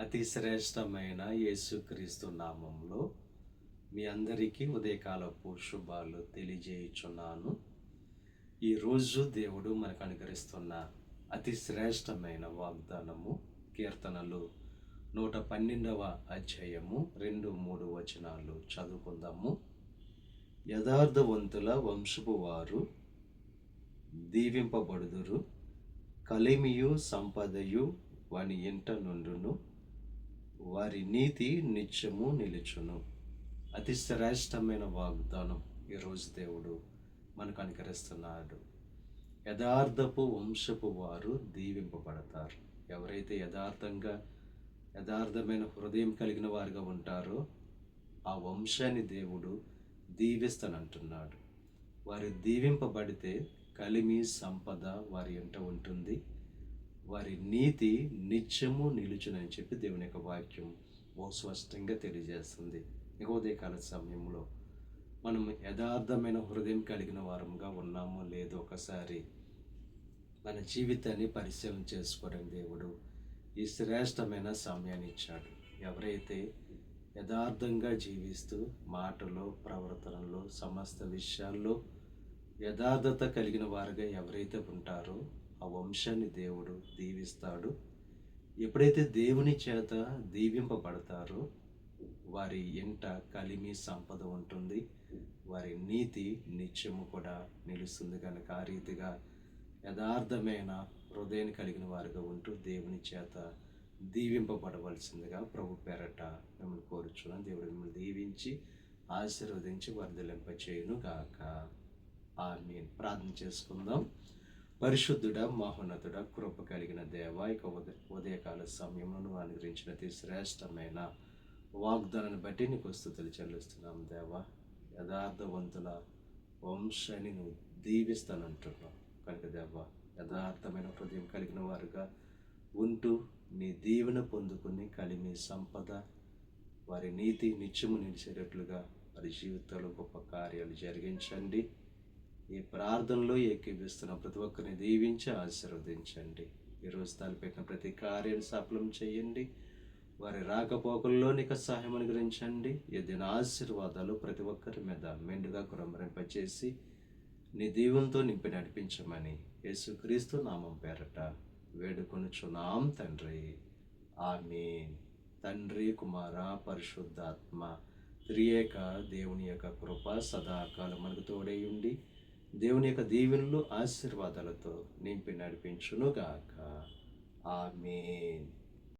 అతి శ్రేష్టమైన యేసుక్రీస్తు నామంలో మీ అందరికీ ఉదయకాలపు శుభాలు తెలియజేయుచున్నాను. ఈరోజు దేవుడు మనకు అనుగ్రహిస్తున్న అతి శ్రేష్టమైన వాగ్దానము కీర్తనలు నూట పన్నెండవ అధ్యాయము రెండు మూడు వచనాలు చదువుకుందాము. యథార్థవంతుల వంశపు వారు దీవింపబడుదురు. కలిమియు సంపదయు వాని ఇంట నుండును వారి నీతి నిత్యము నిలుచును. అతి శ్రేష్టమైన వాగ్దానం ఈరోజు దేవుడు మనకు అనుకరిస్తున్నాడు యథార్థపు వంశపు వారు దీవింపబడతారు. ఎవరైతే యథార్థంగా యథార్థమైన హృదయం కలిగిన వారుగా ఉంటారో ఆ వంశాన్ని దేవుడు దీవిస్తానంటున్నాడు. వారు దీవింపబడితే కలిమి సంపద వారి ఎంట ఉంటుంది. వారి నీతి నిత్యము నిలుచునని చెప్పి దేవుని యొక్క వాక్యం బహు స్పష్టంగా తెలియజేస్తుంది. ఇక ఉదయకాల సమయంలో మనం యథార్థమైన హృదయం కలిగిన వారంగా ఉన్నామో లేదో ఒకసారి మన జీవితాన్ని పరిశీలన చేసుకోవడం దేవుడు ఈ శ్రేష్టమైన సమయాన్ని ఇచ్చాడు. ఎవరైతే యథార్థంగా జీవిస్తూ మాటలో ప్రవర్తనలో సమస్త విషయాల్లో యథార్థత కలిగిన వారుగా ఎవరైతే ఉంటారో ఆ వంశాన్ని దేవుడు దీవిస్తాడు. ఎప్పుడైతే దేవుని చేత దీవింపబడతారో వారి ఇంట కలిమి సంపద ఉంటుంది. వారి నీతి నిత్యము కూడా నిలుస్తుంది కనుక ఆ రీతిగా యథార్థమైన హృదయాన్ని కలిగిన వారిగా ఉంటూ దేవుని చేత దీవింపబడవలసిందిగా ప్రభు పేరట మిమ్మల్ని కోరుచున్నాను దేవుడు మిమ్మల్ని దీవించి ఆశీర్వదించి వర్ధలింపచేయును గాక ఆమె ప్రార్థన చేసుకుందాం. పరిశుద్ధుడ మహోన్నతుడ కృప కలిగిన దేవ ఇక ఉదయ ఉదయకాల సమయంలో నువ్వు అనుగ్రహించిన శ్రేష్టమైన వాగ్దానాన్ని బట్టి నీకు స్థుతులు చెల్లిస్తున్నాం దేవ. యథార్థవంతుల వంశాన్ని నువ్వు దీవిస్తానంటున్నావు. కనుక దేవ యథార్థమైన హృదయం కలిగిన వారుగా ఉంటూ నీ దీవెన పొందుకుని కలిమి సంపద వారి నీతి నిత్యము నిలిచేటట్లుగా వారి జీవితంలో గొప్ప కార్యాలు జరిగించండి. ఈ ప్రార్థనలో ఏకీపిస్తున్న ప్రతి ఒక్కరిని దీవించి ఆశీర్వదించండి. ఈరోజు తలపెట్టిన ప్రతి కార్యాన్ని సఫలం చేయండి. వారి రాకపోకల్లో నీకు సహాయం అనుగ్రహించండి. ఏదైనా ఆశీర్వాదాలు ప్రతి ఒక్కరి మీద మెండుగా కురంబరింపచేసి నీ దీవంతో నింపి నడిపించమని యేసుక్రీస్తు నామం పేరట వేడుకొనుచున్నాం తండ్రి. ఆమె తండ్రి కుమార పరిశుద్ధాత్మ త్రియేక దేవుని యొక్క కృప సదాకాలం మనకు తోడై ఉండి దేవుని యొక్క దీవెనలు ఆశీర్వాదాలతో నింపి నడిపించునుగాక. ఆమె